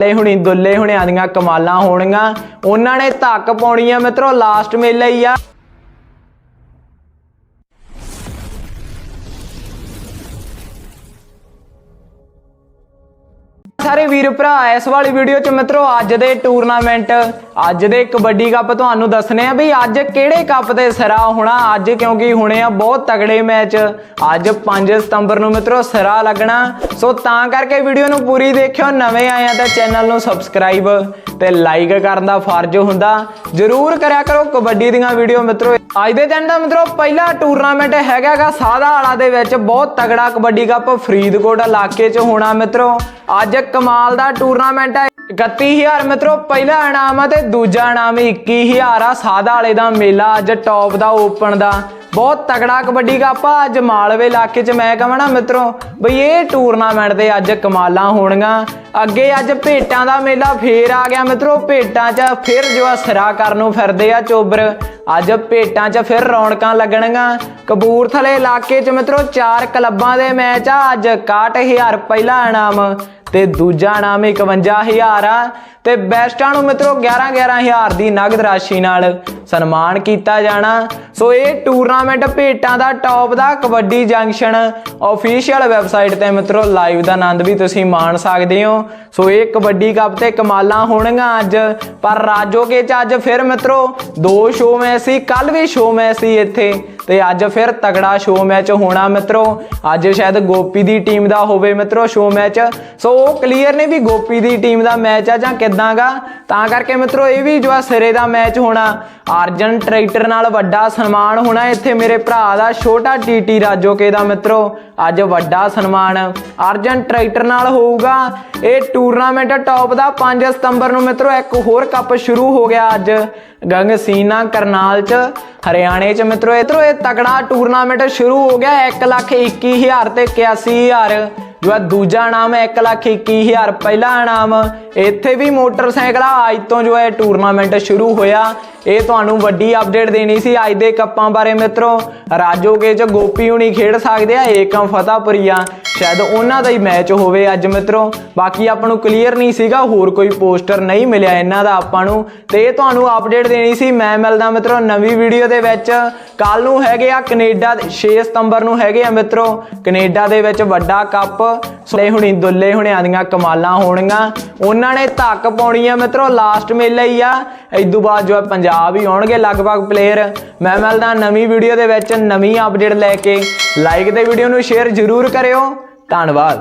ਲੈ ਹੁਣੀ, ਦੁੱਲੇ ਹੁਣਿਆਂ ਦੀਆਂ ਕਮਾਲਾਂ ਹੋਣੀਆਂ ਉਹਨਾਂ ਨੇ ਧੱਕ ਪਾਉਣੀ ਆ ਮਿੱਤਰੋ ਲਾਸਟ ਮੇਲਾ ਹੀ ਆ। ਸਾਰੇ ਵੀਰ ਭਰਾ, ਇਸ ਵਾਲੀ ਵੀਡੀਓ ਚ ਮਿੱਤਰੋ, ਅੱਜ ਦੇ ਟੂਰਨਾਮੈਂਟ ਅੱਜ ਦੇ ਕਬੱਡੀ ਕੱਪ ਤੁਹਾਨੂੰ ਦੱਸਨੇ ਆ ਵੀ ਅੱਜ ਕਿਹੜੇ ਕੱਪ ਤੇ ਸਿਰਾ ਹੋਣਾ, ਅੱਜ ਕਿਉਂਕਿ ਹੋਣੇ ਆ ਬਹੁਤ ਤਗੜੇ ਮੈਚ ਅੱਜ 5 ਸਤੰਬਰ ਨੂੰ ਮਿੱਤਰੋ ਸਿਰਾ ਲੱਗਣਾ। ਸੋ ਤਾਂ ਕਰਕੇ ਵੀਡੀਓ ਨੂੰ ਪੂਰੀ ਦੇਖਿਓ, ਨਵੇਂ ਆਏ ਆ ਤਾਂ ਚੈਨਲ ਨੂੰ ਸਬਸਕ੍ਰਾਈਬ ਤੇ ਲਾਈਕ ਕਰਨ ਦਾ ਫਰਜ਼ ਹੁੰਦਾ। ਜਰੂਰ ਕਰਿਆ ਕਰੋ ਕਬੱਡੀ ਦੀਆਂ ਵੀਡੀਓ ਮਿੱਤਰੋ। ਅੱਜ ਦੇ ਦਿਨ ਦਾ ਮਿੱਤਰੋ, ਪਹਿਲਾ ਟੂਰਨਾਮੈਂਟ ਹੈਗਾਗਾ ਸਾਦਾ ਵਾਲਾ ਦੇ ਵਿੱਚ। ਬਹੁਤ ਤਗੜਾ ਕਬੱਡੀ ਕੱਪ ਫਰੀਦਕੋਟ ਇਲਾਕੇ 'ਚ ਹੋਣਾ ਮਿੱਤਰੋ। ਅੱਜ ਕਮਾਲ ਦਾ ਟੂਰਨਾਮੈਂਟ ਹੈ। 31000 ਮਿੱਤਰੋ, ਪਹਿਲਾ ਇਨਾਮ ਆ ਤੇ ਦੂਜਾ ਇਨਾਮ 21000 ਆ। ਸਾਦਾ ਵਾਲੇ ਦਾ ਮੇਲਾ ਅੱਜ ਟੌਪ ਦਾ ਓਪਨ ਦਾ। ਬਹੁਤ ਤਗੜਾ ਕਬੱਡੀ ਕੱਪ ਆ। ਅੱਜ ਮਾਲਵੇ ਇਲਾਕੇ 'ਚ ਮੈਂ ਕਹਾਂ ਨਾ ਮਿੱਤਰੋ, ਬਈ ਇਹ ਟੂਰਨਾਮੈਂਟ ਦੇ ਅੱਜ ਕਮਾਲਾਂ ਹੋਣੀਆਂ ਅੱਗੇ ਅੱਜ ਭੇਟਾਂ ਦਾ ਮੇਲਾ ਫੇਰ ਆ ਗਿਆ ਮਿੱਤਰੋ। ਭੇਟਾਂ 'ਚ ਫਿਰ ਜੋ ਆ ਸਿਰਾ ਕਰਨ ਨੂੰ ਫਿਰਦੇ ਆ ਚੋਬਰ। ਅੱਜ ਭੇਟਾਂ 'ਚ ਫਿਰ ਰੌਣਕਾਂ ਲੱਗਣਗੀਆਂ। ਕਬੂਰਥਲੇ ਇਲਾਕੇ 'ਚ ਮਿੱਤਰੋ, ਚਾਰ ਕਲੱਬਾਂ ਦੇ ਮੈਚ ਆ। ਅੱਜ 61000 ਪਹਿਲਾ ਇਨਾਮ ਤੇ ਦੂਜਾ ਇਨਾਮ 51000 ਆ। ਤੇ ਬੈਸਟਾਂ ਨੂੰ ਮਿੱਤਰੋ 11 11000 ਦੀ ਨਗਦ ਰਾਸ਼ੀ ਨਾਲ ਸਨਮਾਨ ਕੀਤਾ ਜਾਣਾ। ਸੋ ਇਹ ਟੂਰਨਾਮੈਂਟ ਭੇਟਾਂ ਦਾ ਟੌਪ ਦਾ ਕਬੱਡੀ ਜੰਕਸ਼ਨ ਅਫੀਸ਼ੀਅਲ ਵੈਬਸਾਈਟ ਤੇ ਮਿੱਤਰੋ ਲਾਈਵ ਦਾ ਆਨੰਦ ਵੀ ਤੁਸੀਂ ਮਾਣ ਸਕਦੇ ਹੋ। ਸੋ ਇਹ ਕਬੱਡੀ ਕੱਪ ਤੇ ਕਮਾਲਾਂ ਹੋਣਗੀਆਂ ਅੱਜ। ਪਰ ਰਾਜੋਕੇ ਚ ਅੱਜ ਫਿਰ ਮਿੱਤਰੋ, ਦੋ ਸ਼ੋਅ ਮੈਚ ਸੀ ਕੱਲ ਵੀ ਸ਼ੋਅ ਮੈਚ ਸੀ ਇੱਥੇ। ਤੇ ਅੱਜ ਫਿਰ ਤਗੜਾ ਸ਼ੋਅ ਮੈਚ ਹੋਣਾ ਮਿੱਤਰੋ। ਅੱਜ ਸ਼ਾਇਦ ਗੋਪੀ ਦੀ ਟੀਮ ਦਾ ਹੋਵੇ ਮਿੱਤਰੋ ਸ਼ੋਅ ਮੈਚ ਸੋ ਉਹ ਕਲੀਅਰ ਨੇ ਵੀ ਗੋਪੀ ਦੀ ਟੀਮ ਦਾ ਮੈਚ ਆ ਜਾਂ ਕਿਦਾਂਗਾ ਤਾਂ ਕਰਕੇ ਮਿੱਤਰੋ, ਇਹ ਵੀ ਜੋ ਸਿਰੇ ਦਾ ਮੈਚ ਹੋਣਾ। ਅਰਜਨ ਟਰੈਕਟਰ ਨਾਲ ਵੱਡਾ ਸਨਮਾਨ ਹੋਣਾ ਇੱਥੇ ਮੇਰੇ ਭਰਾ ਦਾ, ਛੋਟਾ ਟੀਟੀ ਰਾਜੋਕੇ ਦਾ ਮਿੱਤਰੋ। ਅੱਜ ਵੱਡਾ ਸਨਮਾਨ। ਅਰਜਨ ਟਰੈਕਟਰ ਨਾਲ ਹੋਊਗਾ। ਇਹ ਟੂਰਨਾਮੈਂਟ ਟੌਪ ਦਾ 5 ਸਤੰਬਰ ਨੂੰ ਮਿੱਤਰੋ, ਇੱਕ ਹੋਰ ਕੱਪ ਸ਼ੁਰੂ ਹੋ ਗਿਆ ਅੱਜ। ਗੰਗ ਸੀਨਾ ਕਰਨਾਲ ਚ, ਹਰਿਆਣੇ ਚ ਮਿੱਤਰੋ। ਇਧਰੋਂ ਇਹ ਤਕੜਾ ਟੂਰਨਾਮੈਂਟ ਸ਼ੁਰੂ ਹੋ ਗਿਆ 1 ਲੱਖ 21000 ਤੇ 81000 ਜੋ ਆ ਦੂਜਾ ਇਨਾਮ ਹੈ 1 ਲੱਖ 21000 ਪਹਿਲਾ ਇਨਾਮ ਇੱਥੇ ਵੀ ਮੋਟਰਸਾਈਕਲਾਂ ਅੱਜ ਤੋਂ ਜੋ ਹੈ ਟੂਰਨਾਮੈਂਟ ਸ਼ੁਰੂ ਹੋਇਆ। ਇਹ ਤੁਹਾਨੂੰ ਵੱਡੀ ਅਪਡੇਟ ਦੇਣੀ ਸੀ ਅੱਜ ਦੇ ਕੱਪਾਂ ਬਾਰੇ ਮਿੱਤਰੋ। ਰਾਜੋਗੇ ਚ ਗੋਪੀ ਹੁਣੀ ਖੇਡ ਸਕਦੇ ਆ ਏਕਮ ਫਤਿਹਪੁਰੀਆ ਸ਼ਾਇਦ ਉਹਨਾਂ ਦਾ ਹੀ ਮੈਚ ਹੋਵੇ ਅੱਜ ਮਿੱਤਰੋ। ਬਾਕੀ ਆਪਾਂ ਨੂੰ ਕਲੀਅਰ ਨਹੀਂ ਸੀਗਾ, ਹੋਰ ਕੋਈ ਪੋਸਟਰ ਨਹੀਂ ਮਿਲਿਆ ਇਹਨਾਂ ਦਾ ਆਪਾਂ ਨੂੰ। ਤੇ ਇਹ ਤੁਹਾਨੂੰ ਅਪਡੇਟ ਦੇਣੀ ਸੀ, ਮੈਂ ਮਿਲਦਾ ਮਿੱਤਰੋ ਨਵੀਂ ਵੀਡੀਓ ਦੇ ਵਿੱਚ। ਕੱਲ ਨੂੰ ਹੈਗੇ ਆ ਕੈਨੇਡਾ ਦੇ 6 ਸਤੰਬਰ ਨੂੰ ਹੈਗੇ ਆ ਮਿੱਤਰੋ। ਕੈਨੇਡਾ ਦੇ ਵਿੱਚ ਵੱਡਾ ਕੱਪ। ਸਲੇ ਹੁਣੀ ਦੁੱਲੇ ਹੁਣਿਆਂ ਦੀਆਂ ਕਮਾਲਾਂ ਹੋਣੀਆਂ ਉਹਨਾਂ ਨੇ ਧੱਕ ਪਾਉਣੀ ਆ ਮਿੱਤਰੋ ਲਾਸਟ ਮੇਲਾ ਹੀ ਆ। ਇਦੋਂ ਬਾਅਦ ਜੋ ਪੰਜਾਬ ਹੀ ਆਉਣਗੇ ਲਗਭਗ ਪਲੇਅਰ ਮੈਂ ਮਿਲਦਾ ਨਵੀਂ ਵੀਡੀਓ ਦੇ ਵਿੱਚ ਨਵੀਂ ਅਪਡੇਟ ਲੈ ਕੇ। ਲਾਈਕ ਤੇ ਵੀਡੀਓ ਨੂੰ ਸ਼ੇਅਰ ਜ਼ਰੂਰ ਕਰਿਓ। ਧੰਨਵਾਦ।